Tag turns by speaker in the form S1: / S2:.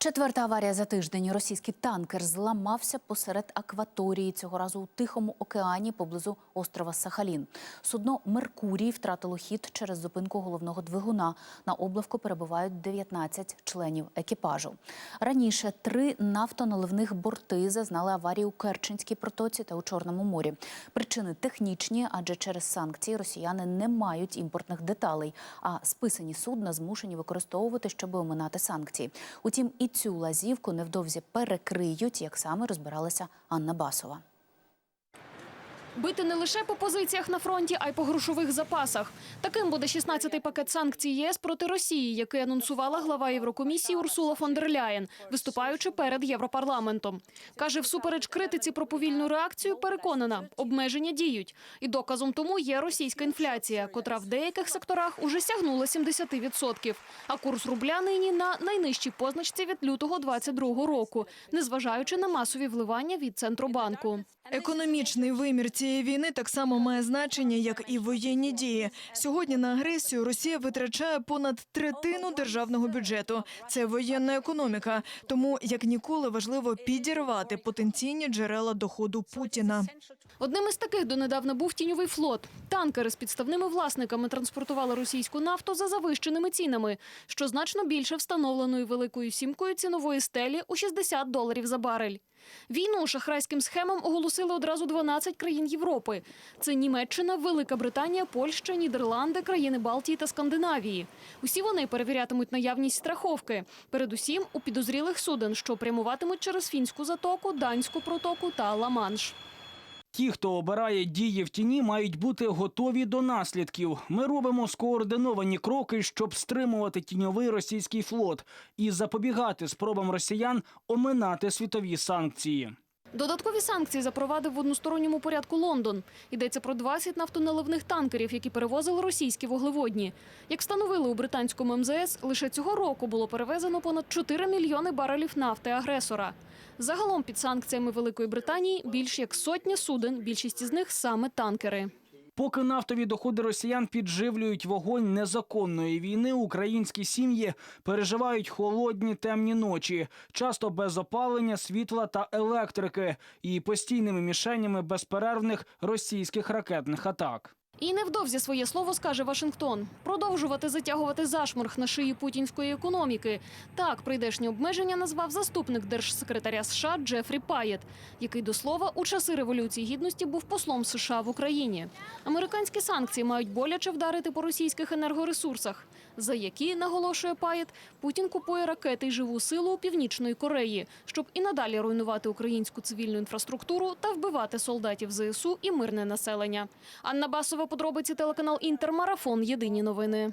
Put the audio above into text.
S1: Четверта аварія за тиждень. Російський танкер зламався посеред акваторії. Цього разу у Тихому океані поблизу острова Сахалін. Судно Меркурій втратило хід через зупинку головного двигуна. На облавку перебувають 19 членів екіпажу. Раніше три нафтоналивних борти зазнали аварії у Керченській протоці та у Чорному морі. Причини технічні, адже через санкції росіяни не мають імпортних деталей, а списані судна змушені використовувати, щоб оминати санкції. Утім, і цю лазівку невдовзі перекриють, як саме розбиралася Анна Басова.
S2: Бити не лише по позиціях на фронті, а й по грошових запасах. Таким буде 16-й пакет санкцій ЄС проти Росії, який анонсувала глава Єврокомісії Урсула фон дер Ляєн, виступаючи перед Європарламентом. Каже, всупереч критиці про повільну реакцію, переконана, обмеження діють. І доказом тому є російська інфляція, котра в деяких секторах уже сягнула 70%. А курс рубля нині на найнижчій позначці від лютого 22 року, незважаючи на масові вливання від Центробанку.
S3: Економічний вимір цієї війни так само має значення, як і воєнні дії. Сьогодні на агресію Росія витрачає понад третину державного бюджету. Це воєнна економіка. Тому як ніколи важливо підірвати потенційні джерела доходу Путіна.
S2: Одним із таких донедавна був тіньовий флот. Танкери з підставними власниками транспортували російську нафту за завищеними цінами, що значно більше встановленої великою сімкою цінової стелі у 60 доларів за барель. Війну шахрайським схемам оголосили одразу 12 країн Європи. Це Німеччина, Велика Британія, Польща, Нідерланди, країни Балтії та Скандинавії. Усі вони перевірятимуть наявність страховки, передусім у підозрілих суден, що прямуватимуть через фінську затоку, данську протоку та Ла-Манш.
S4: Ті, хто обирає дії в тіні, мають бути готові до наслідків. Ми робимо скоординовані кроки, щоб стримувати тіньовий російський флот і запобігати спробам росіян оминати світові санкції.
S2: Додаткові санкції запровадив в односторонньому порядку Лондон. Йдеться про 20 нафтоналивних танкерів, які перевозили російські вуглеводні. Як встановили у британському МЗС, лише цього року було перевезено понад 4 мільйони барелів нафти агресора. Загалом під санкціями Великої Британії більш як сотня суден, більшість із них саме танкери.
S4: Поки нафтові доходи росіян підживлюють вогонь незаконної війни, українські сім'ї переживають холодні темні ночі, часто без опалення, світла та електрики і постійними мішенями безперервних російських ракетних атак.
S2: І невдовзі своє слово скаже Вашингтон. Продовжувати затягувати зашморг на шиї путінської економіки. Так прийдешні обмеження назвав заступник держсекретаря США Джефрі Паєт, який до слова у часи революції гідності був послом США в Україні. Американські санкції мають боляче вдарити по російських енергоресурсах, за які наголошує Паєт, Путін купує ракети й живу силу у північної Кореї, щоб і надалі руйнувати українську цивільну інфраструктуру та вбивати солдатів ЗСУ і мирне населення. Анна Басова, подробиці телеканал Інтермарафон. Єдині новини.